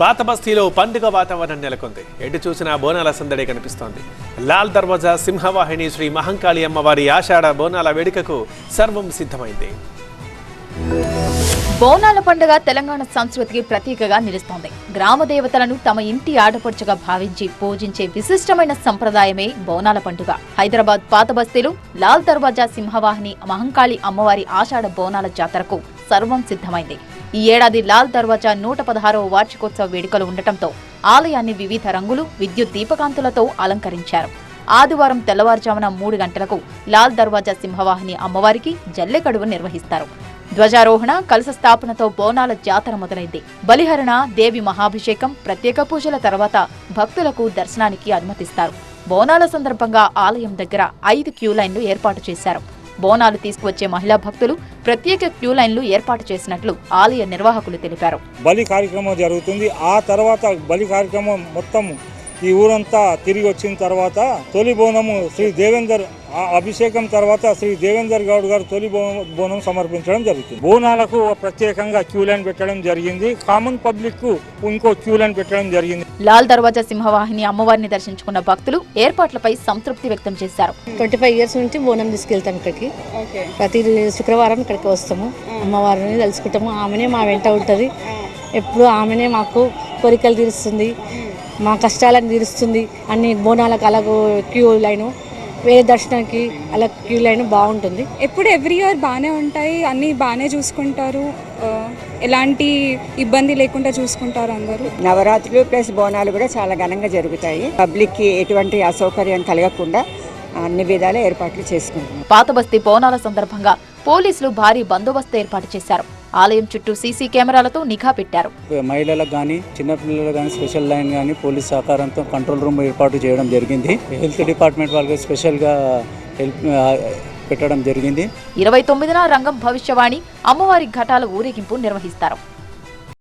పాత బస్తీలో పండుగ వాతావరణం నెలకొంది. ఎటు చూసినా బోనాల సందడి కనిపిస్తోంది. లాల్ దర్వాజా సింహవాహిని శ్రీ మహంకాళి అమ్మవారి ఆషాఢ బోనాల వేడుకకు సర్వం సిద్ధమైంది. బోనాల పండుగ తెలంగాణ సంస్కృతికి ప్రతీకగా నిలుస్తోంది. గ్రామ దేవతలను తమ ఇంటి ఆడపడుచుగా భావించి పూజించే విశిష్టమైన సంప్రదాయమే బోనాల పండుగ. హైదరాబాద్ పాత బస్తీలు లాల్ దర్వాజా సింహవాహిని మహంకాళి అమ్మవారి ఆషాఢ బోనాల జాతరకు సర్వం సిద్ధమైంది. ఈ ఏడాది లాల్ దర్వాజా నూట పదహారవ వార్షికోత్సవ వేడుకలు ఉండటంతో ఆలయాన్ని వివిధ రంగులు విద్యుత్ దీపకాంతులతో అలంకరించారు. ఆదివారం తెల్లవారుజామున మూడు గంటలకు లాల్ దర్వాజా సింహవాహిని అమ్మవారికి జల్లెకడువు నిర్వహిస్తారు. ధ్వజారోహణ కలశ స్థాపనతో బోనాల జాతర మొదలైంది. బలిహరణ దేవి మహాభిషేకం ప్రత్యేక పూజల తర్వాత భక్తులకు దర్శనానికి అనుమతిస్తారు. బోనాల సందర్భంగా ఆలయం దగ్గర ఐదు క్యూ లైన్లు ఏర్పాటు చేశారు. బోనాలు తీసుకువచ్చే మహిళా భక్తులు ప్రత్యేక క్యూ లైన్లు ఏర్పాటు చేసినట్లు ఆలయ నిర్వాహకులు తెలిపారు. బలి కార్యక్రమం జరుగుతుంది. ఆ తర్వాత బలి కార్యక్రమం మొత్తం ఈ ఊరంతా తిరిగి వచ్చిన తర్వాత తొలి బోనము శ్రీ దేవేందర్ అభిషేకం తర్వాత శ్రీ దేవేందర్ గౌడ్ గారు తొలి బో- బోనం సమర్పించడం జరుగుతుంది. బోనాలకు ప్రత్యేకంగా క్యూ లైన్ పెట్టడం జరిగింది. కామన్ పబ్లిక్కు ఇంకో క్యూ లైన్ పెట్టడం జరిగింది. లాల్ దర్వాజా సింహవాహిని అమ్మవారిని దర్శించుకున్న భక్తులు ఏర్పాట్లపై సంతృప్తి వ్యక్తం చేశారు. ట్వంటీ ఫైవ్ ఇయర్స్ నుంచి బోనం తీసుకెళ్తాం ఇక్కడికి. ప్రతి శుక్రవారం ఇక్కడికి వస్తాము. అమ్మవారిని తలుచుకుంటాము. ఆమెనే మా వెంట ఉంటుంది. ఎప్పుడు ఆమెనే మాకు కోరికలు తీరుస్తుంది. మా కష్టాలను తీరుస్తుంది. అన్ని బోనాలకు అలాగ క్యూ లైను వేరే దర్శనానికి అలా క్యూ లైన్ బాగుంటుంది. ఎప్పుడు ఎవ్రీ ఇయర్ బాగానే ఉంటాయి. అన్నీ బాగానే చూసుకుంటారు. ఎలాంటి ఇబ్బంది లేకుండా చూసుకుంటారు అందరూ. నవరాత్రులు ప్లస్ బోనాలు కూడా చాలా ఘనంగా జరుగుతాయి. పబ్లిక్కి ఎటువంటి అసౌకర్యం కలగకుండా అన్ని విధాల ఏర్పాట్లు చేసుకుంటున్నాం. పాత బస్తీ బోనాల సందర్భంగా పోలీసులు భారీ బందోబస్తు ఏర్పాటు చేశారు. ఆలయం చుట్టూ సీసీ కెమెరాలతో నిఘా పెట్టారు. మహిళలకు కానీ చిన్నపిల్లలకు కానీ స్పెషల్ లైన్ కానీ పోలీస్ సహకారంతో కంట్రోల్ రూమ్ ఏర్పాటు చేయడం జరిగింది. హెల్త్ డిపార్ట్మెంట్ వాళ్ళకి స్పెషల్గా హెల్ప్ పెట్టడం జరిగింది. ఇరవై తొమ్మిదిన రంగం భవిష్యవాణి అమ్మవారి ఘటాల ఊరేగింపు నిర్వహిస్తారు.